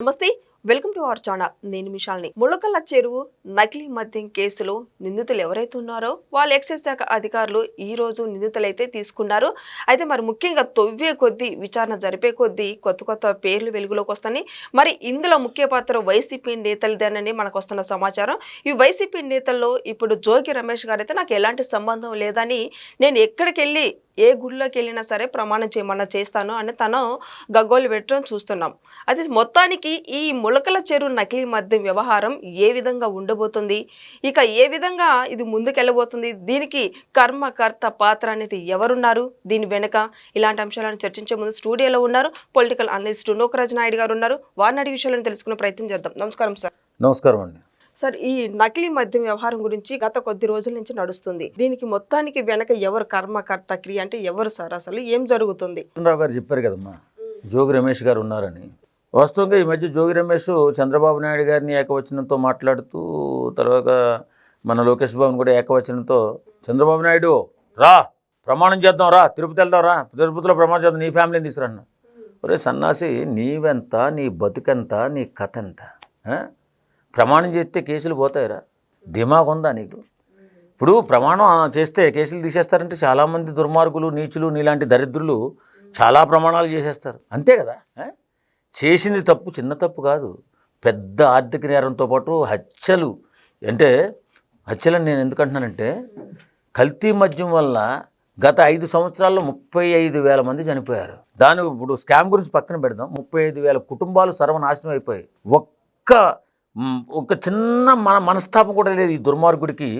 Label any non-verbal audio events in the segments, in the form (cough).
నమస్తే welcome to our channel. నేను మిషాల్ని ములకల్ల చెరువు నకిలీ మద్యం కేసులో నిందితులు ఎవరైతే ఉన్నారో వాళ్ళు ఎక్సైజ్ శాఖ అధికారులు ఈ రోజు నిందితులైతే తీసుకున్నారు. అయితే మరి ముఖ్యంగా తొవ్వే కొద్దీ విచారణ జరిపే కొద్దీ కొత్త కొత్త పేర్లు వెలుగులోకి వస్తాయి మరి ఇందులో ముఖ్య పాత్ర వైసీపీ నేతలదేనని మనకు వస్తున్న సమాచారం. ఈ వైసీపీ నేతల్లో ఇప్పుడు జోగి రమేష్ గారు అయితే నాకు ఎలాంటి సంబంధం లేదని నేను ఎక్కడికి వెళ్ళి ఏ గుడిలోకి వెళ్ళినా సరే ప్రమాణం చేయమన్నా చేస్తాను అని తను గగ్గోలు పెట్టడం చూస్తున్నాం. అది మొత్తానికి ఈ ములకల చెరువు నకిలీ మద్యం వ్యవహారం ఏ విధంగా ఉండబోతుంది? ఇక ఏ విధంగా ఇది ముందుకెళ్ళబోతుంది? దీనికి కర్మకర్త పాత్ర అనేది ఎవరున్నారు? దీని వెనుక ఇలాంటి అంశాలను చర్చించే ముందు స్టూడియోలో ఉన్నారు పొలిటికల్ అనలిస్ట్ నోకరాజ్ నాయుడు గారు ఉన్నారు. వారిని అడిగి విషయాలను తెలుసుకునే ప్రయత్నం చేద్దాం. నమస్కారం సార్. నమస్కారం అండి. సార్ ఈ నకిలీ మద్యం వ్యవహారం గురించి గత కొద్ది రోజుల నుంచి నడుస్తుంది. దీనికి మొత్తానికి వెనక ఎవరు కర్మకర్త క్రియ అంటే ఎవరు సార్ అసలు? ఏం జరుగుతుంది? రావు గారు చెప్పారు కదమ్మా జోగి రమేష్ గారు ఉన్నారని. వాస్తవంగా ఈ మధ్య జోగి రమేష్ చంద్రబాబు నాయుడు గారిని ఏకవచనంతో మాట్లాడుతూ తర్వాత మన లోకేష్ బాబుని కూడా ఏకవచనంతో చంద్రబాబు నాయుడు రా ప్రమాణం చేద్దాం రా తిరుపతి వెళ్దాం రా తిరుపతిలో ప్రమాణం చేద్దాం నీ ఫ్యామిలీని తీసుకురన్నా ఒరే సన్నాసి నీవెంత నీ బతుకెంత నీ కథ ఎంత ప్రమాణం చేస్తే కేసులు పోతాయిరా. దిమాగ్ ఉందా నీకు? ఇప్పుడు ప్రమాణం చేస్తే కేసులు తీసేస్తారంటే చాలామంది దుర్మార్గులు నీచులు నీలాంటి దరిద్రులు చాలా ప్రమాణాలు చేసేస్తారు. అంతే కదా? చేసింది తప్పు చిన్న తప్పు కాదు. పెద్ద ఆర్థిక నేరంతో పాటు హత్యలు. అంటే హత్యలను నేను ఎందుకంటున్నానంటే కల్తీ మద్యం వల్ల గత ఐదు సంవత్సరాల్లో ముప్పై ఐదు వేల మంది చనిపోయారు. దాని ఇప్పుడు స్కామ్ గురించి పక్కన పెడదాం. ముప్పై ఐదు వేల కుటుంబాలు సర్వనాశనం అయిపోయాయి. ఒక్క ఒక చిన్న మన మనస్తాపం కూడా లేదు ఈ దుర్మార్గుడికి.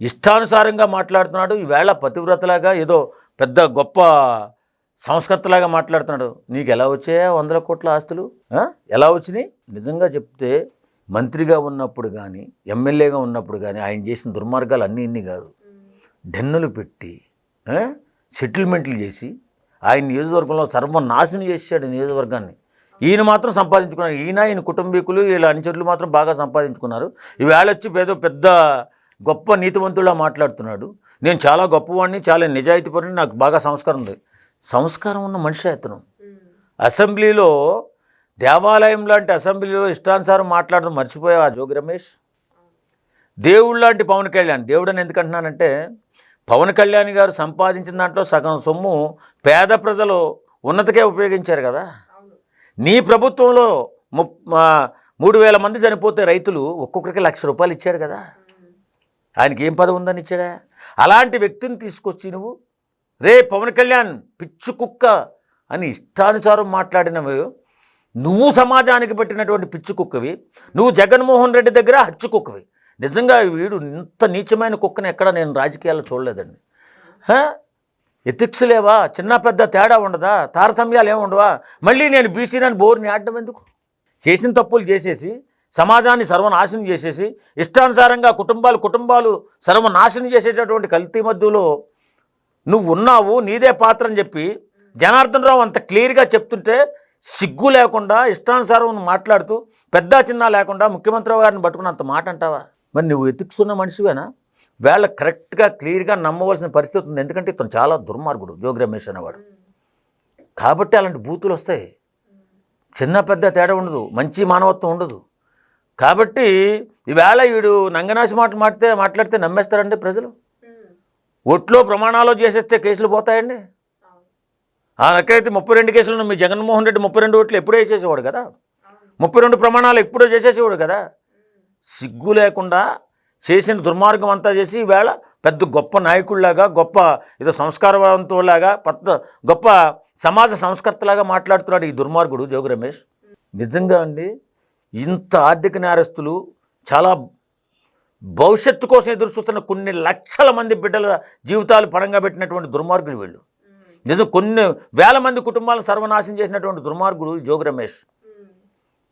ఇష్టానుసారంగా మాట్లాడుతున్నాడు ఈవేళ పతివ్రతలాగా ఏదో పెద్ద గొప్ప సంస్కర్తలాగా మాట్లాడుతున్నాడు. నీకు ఎలా వచ్చాయా వందల కోట్ల ఆస్తులు? ఎలా వచ్చినాయి? నిజంగా చెప్తే మంత్రిగా ఉన్నప్పుడు కానీ ఎమ్మెల్యేగా ఉన్నప్పుడు కానీ ఆయన చేసిన దుర్మార్గాలు అన్నీ ఇన్ని కాదు. డెన్నులు పెట్టి సెటిల్మెంట్లు చేసి ఆయన నియోజకవర్గంలో సర్వనాశనం చేశాడు నియోజకవర్గాన్ని. ఈయన మాత్రం సంపాదించుకున్నారు. ఈయన ఈయన కుటుంబీకులు వీళ్ళ అనుచరులు మాత్రం బాగా సంపాదించుకున్నారు. ఈవేళ వచ్చి ఏదో పెద్ద గొప్ప నీతివంతులా మాట్లాడుతున్నాడు. నేను చాలా గొప్పవాడిని చాలా నిజాయితీపరిని నాకు బాగా సంస్కారం ఉంది. సంస్కారం ఉన్న మనిషి అతను. అసెంబ్లీలో దేవాలయం లాంటి అసెంబ్లీలో ఇష్టానుసారం మాట్లాడడం మర్చిపోయావా జోగి రమేష్? దేవుడు లాంటి పవన్ కళ్యాణ్ దేవుడు అని ఎందుకు అంటున్నానంటే పవన్ కళ్యాణ్ గారు సంపాదించిన దాంట్లో సగం సొమ్ము పేద ప్రజలు ఉన్నతకే ఉపయోగించారు కదా. నీ ప్రభుత్వంలో ము మూడు వేల మంది చనిపోతే రైతులు ఒక్కొక్కరికి లక్ష రూపాయలు ఇచ్చాడు కదా. ఆయనకి ఏం పదవి ఉందని ఇచ్చాడా? అలాంటి వ్యక్తిని తీసుకొచ్చి నువ్వు రే పవన్ కళ్యాణ్ పిచ్చు కుక్క అని ఇష్టానుసారం మాట్లాడినవి. నువ్వు సమాజానికి పెట్టినటువంటి పిచ్చు కుక్కవి. నువ్వు జగన్మోహన్ రెడ్డి దగ్గర హచ్చు కుక్కవి. నిజంగా వీడు ఇంత నీచమైన కుక్కను ఎక్కడ నేను రాజకీయాల్లో చూడలేదండి. ఎథిక్స్ లేవా చిన్న పెద్ద తేడా ఉండదా? తారతమ్యాలు ఏమి ఉండవా మళ్ళీ నేను బీసీనని బోర్ని ఆడడం ఎందుకు? చేసిన తప్పులు చేసేసి సమాజాన్ని సర్వనాశనం చేసేసి ఇష్టానుసారంగా కుటుంబాలు కుటుంబాలు సర్వనాశనం చేసేటటువంటి కల్తీ మధ్యలో నువ్వు ఉన్నావు నీదే పాత్ర అని చెప్పి జనార్దన్ రావు అంత క్లియర్గా చెప్తుంటే సిగ్గు లేకుండా ఇష్టానుసారం మాట్లాడుతూ పెద్ద చిన్న లేకుండా ముఖ్యమంత్రి గారిని పట్టుకున్నంత మాట అంటావా? మరి నువ్వు ఎత్తుకున్న మనిషివేనా? వేళ కరెక్ట్గా క్లియర్గా నమ్మవలసిన పరిస్థితి ఉంది. ఎందుకంటే ఇతను చాలా దుర్మార్గుడు జోగి రమేష్ అనేవాడు. కాబట్టి అలాంటి బూతులు వస్తాయి. చిన్న పెద్ద తేడా ఉండదు మంచి మానవత్వం ఉండదు. కాబట్టి ఈవేళ వీడు నంగనాశి మాట మాడితే మాట్లాడితే నమ్మేస్తారండి ప్రజలు? ఒట్లో ప్రమాణాలు చేసేస్తే కేసులు పోతాయండి? ఆ లెక్కైతే ముప్పై రెండు కేసులు మీ జగన్మోహన్ రెడ్డి ముప్పై రెండు ఓట్లు ఎప్పుడో చేసేవాడు కదా? ముప్పై రెండు ప్రమాణాలు ఎప్పుడో చేసేసేవాడు కదా? సిగ్గు లేకుండా చేసిన దుర్మార్గం అంతా చేసి ఈవేళ పెద్ద గొప్ప నాయకుడిలాగా గొప్ప ఏదో సంస్కారవంతులాగా పెద్ద గొప్ప సమాజ సంస్కర్తలాగా మాట్లాడుతున్నాడు ఈ దుర్మార్గుడు జోగి రమేష్. నిజంగా అండి ఇంత ఆర్థిక నేరస్తులు చాలా భవిష్యత్తు కోసం ఎదురు చూస్తున్న కొన్ని లక్షల మంది బిడ్డల జీవితాలు పడంగా పెట్టినటువంటి దుర్మార్గులు వీళ్ళు. నిజం కొన్ని వేల మంది కుటుంబాలను సర్వనాశనం చేసినటువంటి దుర్మార్గుడు జోగి రమేష్.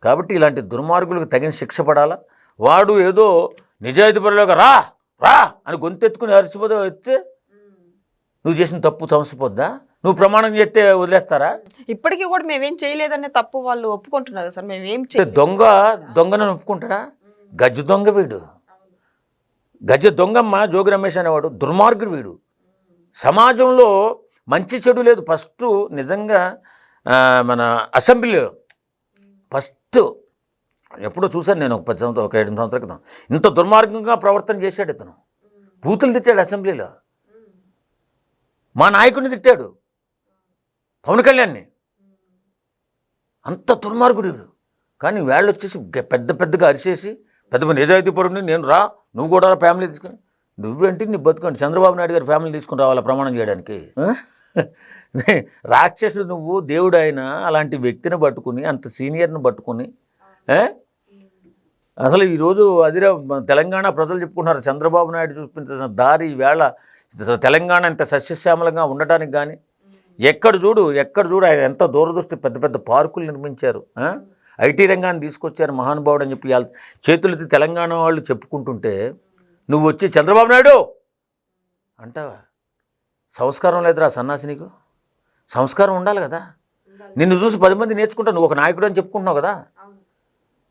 కాబట్టి ఇలాంటి దుర్మార్గులకు తగిన శిక్ష పడాలా? వాడు ఏదో నిజాయితీపరులుగా రా రా అని గొంతెత్తుకుని అరిచిపోతే వచ్చే నువ్వు చేసిన తప్పు సమసిపోద్దా? నువ్వు ప్రమాణం చేస్తే వదిలేస్తారా? ఇప్పటికీ కూడా మేమేం చేయలేదనే తప్పు వాళ్ళు ఒప్పుకుంటున్నారు సార్ మేమేం చేయలేదు. దొంగ దొంగను ఒప్పుకుంటాడా? గజ్జ దొంగ వీడు. గజ్జ దొంగమ్మ జోగి రమేష్ అనేవాడు దుర్మార్గుడు వీడు. సమాజంలో మంచి చెడు లేదు. ఫస్ట్ నిజంగా మన అసెంబ్లీలో ఫస్ట్ ఎప్పుడో చూశాను నేను ఒక పది సంవత్సరం ఒక ఏడు సంవత్సరాల క్రితం. ఇంత దుర్మార్గంగా ప్రవర్తన చేశాడు ఇతను. బూతులు తిట్టాడు అసెంబ్లీలో. మా నాయకుడిని తిట్టాడు. పవన్ కళ్యాణ్ని. అంత దుర్మార్గుడు వీడు. కానీ వాళ్ళు వచ్చేసి పెద్ద పెద్దగా అరిచేసి పెద్ద పెద్ద నిజాయితీ పరుడిని నేను రా నువ్వు కూడా రా ఫ్యామిలీ తీసుకుని. నువ్వేంటి నీ బతుకోండి చంద్రబాబు నాయుడు గారి ఫ్యామిలీ తీసుకుని రావాలా ప్రమాణం చేయడానికి? (laughs) రాక్షసుడు నువ్వు దేవుడు అయినా అలాంటి వ్యక్తిని పట్టుకుని అంత సీనియర్ని పట్టుకుని అసలు ఈరోజు అదిరా తెలంగాణ ప్రజలు చెప్పుకుంటున్నారు చంద్రబాబు నాయుడు చూపించిన దారి వేళ తెలంగాణ ఇంత సస్యశ్యామలంగా ఉండటానికి కానీ ఎక్కడ చూడు ఎక్కడ చూడు ఆయన ఎంత దూరదృష్టి పెద్ద పెద్ద పార్కులు నిర్మించారు? ఐటీ రంగాన్ని తీసుకొచ్చారు మహానుభావుడు అని చెప్పి వాళ్ళ చేతులెత్తి తెలంగాణ వాళ్ళు చెప్పుకుంటుంటే నువ్వు వచ్చి చంద్రబాబు నాయుడు! అంటావా? సంస్కారం లేదురా సన్నాసి నీకు? సంస్కారం ఉండాలి కదా? నిన్ను చూసి పది మంది నేర్చుకుంటావు నువ్వు ఒక నాయకుడు అని చెప్పుకుంటున్నావు కదా?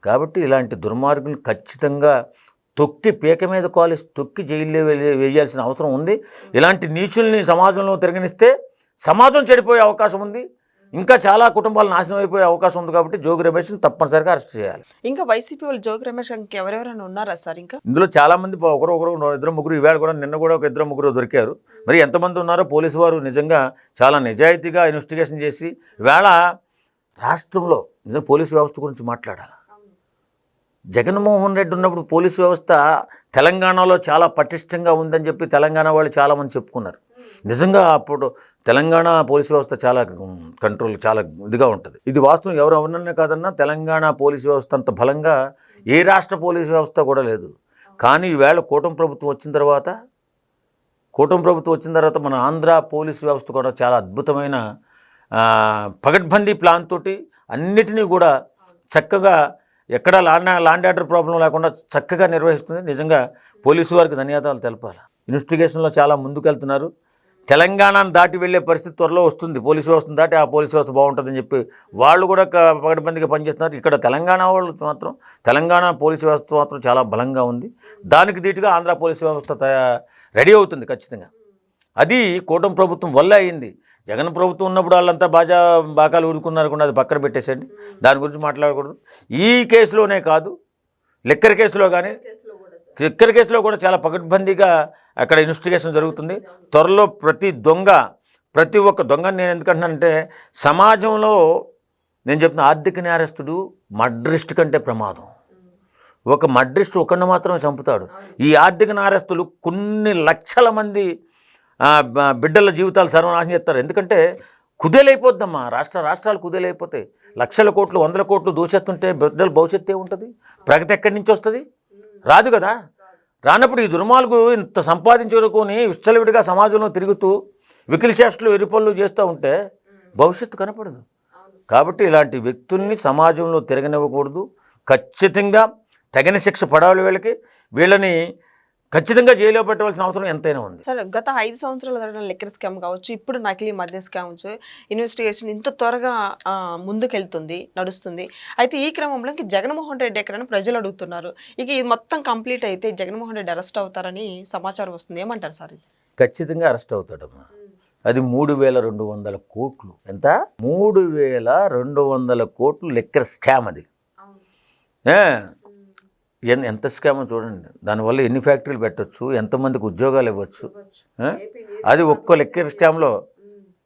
కాబట్టి ఇలాంటి దుర్మార్గులు ఖచ్చితంగా తొక్కి పీక మీద కాలేసి తొక్కి జైల్లో వేయ- వేయాల్సిన అవసరం ఉంది. ఇలాంటి నీచుల్ని సమాజంలో తిరగనిస్తే సమాజం చెడిపోయే అవకాశం ఉంది. ఇంకా చాలా కుటుంబాలు నాశనం అయిపోయే అవకాశం ఉంది కాబట్టి జోగి రమేష్ని తప్పనిసరిగా అరెస్ట్ చేయాలి. ఇంకా వైసీపీ వాళ్ళు జోగి రమేష్ ఇంకా ఎవరెవరైనా ఉన్నారా సార్ ఇంకా? ఇందులో చాలా మంది ఒకరు ఒకరు ఇద్దరు ముగ్గురు ఈవేళ కూడా నిన్న కూడా ఒక ఇద్దరు ముగ్గురు దొరికారు. మరి ఎంతమంది ఉన్నారో పోలీసు వారు నిజంగా చాలా నిజాయితీగా ఇన్వెస్టిగేషన్ చేసి ఈవేళ రాష్ట్రంలో నిజంగా పోలీసు వ్యవస్థ గురించి మాట్లాడాలి? జగన్మోహన్ రెడ్డి ఉన్నప్పుడు పోలీసు వ్యవస్థ తెలంగాణలో చాలా పటిష్టంగా ఉందని చెప్పి తెలంగాణ వాళ్ళు చాలామంది చెప్పుకున్నారు. నిజంగా అప్పుడు తెలంగాణ పోలీసు వ్యవస్థ చాలా కంట్రోల్ చాలా ఇదిగా ఉంటుంది. ఇది వాస్తవం ఎవరు ఎవరన్నా కాదన్నా తెలంగాణ పోలీసు వ్యవస్థ అంత బలంగా ఏ రాష్ట్ర పోలీసు వ్యవస్థ కూడా లేదు. కానీ ఈవేళ కూటమి ప్రభుత్వం వచ్చిన తర్వాత కూటమి ప్రభుత్వం వచ్చిన తర్వాత మన ఆంధ్ర పోలీస్ వ్యవస్థ కూడా చాలా అద్భుతమైన పగడ్బందీ ప్లాన్ తోటి అన్నిటినీ కూడా చక్కగా ఎక్కడా లాండ్ లాండ్ ఆర్డర్ ప్రాబ్లం లేకుండా చక్కగా నిర్వహిస్తుంది. నిజంగా పోలీసు వారికి ధన్యవాదాలు తెలపాలి. ఇన్వెస్టిగేషన్లో చాలా ముందుకెళ్తున్నారు. తెలంగాణను దాటి వెళ్ళే పరిస్థితి త్వరలో వస్తుంది. పోలీసు వ్యవస్థను దాటి ఆ పోలీసు వ్యవస్థ బాగుంటుందని చెప్పి వాళ్ళు కూడా పగడబందిగా పనిచేస్తున్నారు. ఇక్కడ తెలంగాణ వాళ్ళు మాత్రం తెలంగాణ పోలీసు వ్యవస్థ మాత్రం చాలా బలంగా ఉంది. దానికి దీటుగా ఆంధ్ర పోలీసు వ్యవస్థ రెడీ అవుతుంది ఖచ్చితంగా. అది కూటమి ప్రభుత్వం వల్ల అయింది. జగన్ ప్రభుత్వం ఉన్నప్పుడు వాళ్ళంతా బాజా బాకాలు ఊరుకున్నారు కూడా అది పక్కన పెట్టేసండి దాని గురించి మాట్లాడకూడదు. ఈ కేసులోనే కాదు లిక్కర్ కేసులో కానీ లిక్కర్ కేసులో కూడా చాలా పకడ్బందీగా అక్కడ ఇన్వెస్టిగేషన్ జరుగుతుంది. త్వరలో ప్రతి దొంగ ప్రతి ఒక్క దొంగని నేను ఎందుకంటున్నానంటే సమాజంలో నేను చెప్తున్న ఆర్థిక నేరస్తుడు మడ్రిస్ట్ కంటే ప్రమాదం. ఒక మడ్రిస్ట్ ఒకరిని మాత్రమే చంపుతాడు. ఈ ఆర్థిక నేరస్తులు కొన్ని లక్షల మంది బిడ్డల జీవితాలు సర్వనాశనం చేస్తారు. ఎందుకంటే కుదేలైపోద్దమ్మా. రాష్ట్ర రాష్ట్రాలు కుదేలైపోతాయి. లక్షల కోట్లు వందల కోట్లు దూసేస్తుంటే బిడ్డల భవిష్యత్తు ఏముంటుంది? ప్రగతి ఎక్కడి నుంచి వస్తుంది? రాదు కదా. రానప్పుడు ఈ దుర్మార్గు ఇంత సంపాదించుకొని విచ్చలవిడిగా సమాజంలో తిరుగుతూ వికిలిచేష్టలు ఎరిపనులు చేస్తూ ఉంటే భవిష్యత్తు కనపడదు. కాబట్టి ఇలాంటి వ్యక్తుల్ని సమాజంలో తిరగనివ్వకూడదు. ఖచ్చితంగా తగిన శిక్ష పడాలి వీళ్ళకి. వీళ్ళని ఖచ్చితంగా జైల్లో పెట్టవలసిన అవసరం ఎంతైనా ఉంది. సార్ గత ఐదు సంవత్సరాల జరిగిన లిక్కర్ స్కామ్ కావచ్చు ఇప్పుడు నకిలీ మద్య స్కామ్ ఇన్వెస్టిగేషన్ ఇంత త్వరగా ముందుకెళ్తుంది నడుస్తుంది. అయితే ఈ క్రమంలో ఇంక జగన్మోహన్ రెడ్డి ఎక్కడని ప్రజలు అడుగుతున్నారు. ఇక ఇది మొత్తం కంప్లీట్ అయితే జగన్మోహన్ రెడ్డి అరెస్ట్ అవుతారని సమాచారం వస్తుంది. ఏమంటారు సార్ ఇది? ఖచ్చితంగా అరెస్ట్ అవుతాడమ్మా. అది మూడు వేల రెండు వందల కోట్లు. ఎంత? మూడు వేల రెండు వందల కోట్లు లెక్కర్ స్కామ్ అది. ఎంత స్కామ్ చూడండి. దానివల్ల ఎన్ని ఫ్యాక్టరీలు పెట్టొచ్చు ఎంతమందికి ఉద్యోగాలు ఇవ్వచ్చు? అది ఒక్క లెక్కర్ స్కామ్లో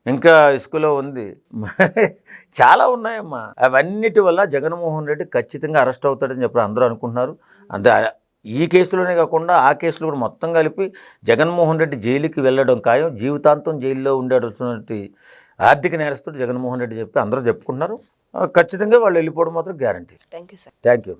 ఇంకా ఇసుకలో ఉంది. (laughs) చాలా ఉన్నాయమ్మా. అవన్నిటి వల్ల జగన్మోహన్ రెడ్డి ఖచ్చితంగా అరెస్ట్ అవుతాడని చెప్పి అందరూ అనుకుంటున్నారు. అంత ఈ కేసులోనే కాకుండా ఆ కేసులు కూడా మొత్తం కలిపి జగన్మోహన్ రెడ్డి జైలుకి వెళ్ళడం ఖాయం జీవితాంతం జైల్లో ఉండేటువంటి ఆర్థిక నేరస్తుడు జగన్మోహన్ రెడ్డి చెప్పి అందరూ చెప్పుకుంటున్నారు. ఖచ్చితంగా వాళ్ళు వెళ్ళిపోవడం మాత్రం guarantee thank you sir thank you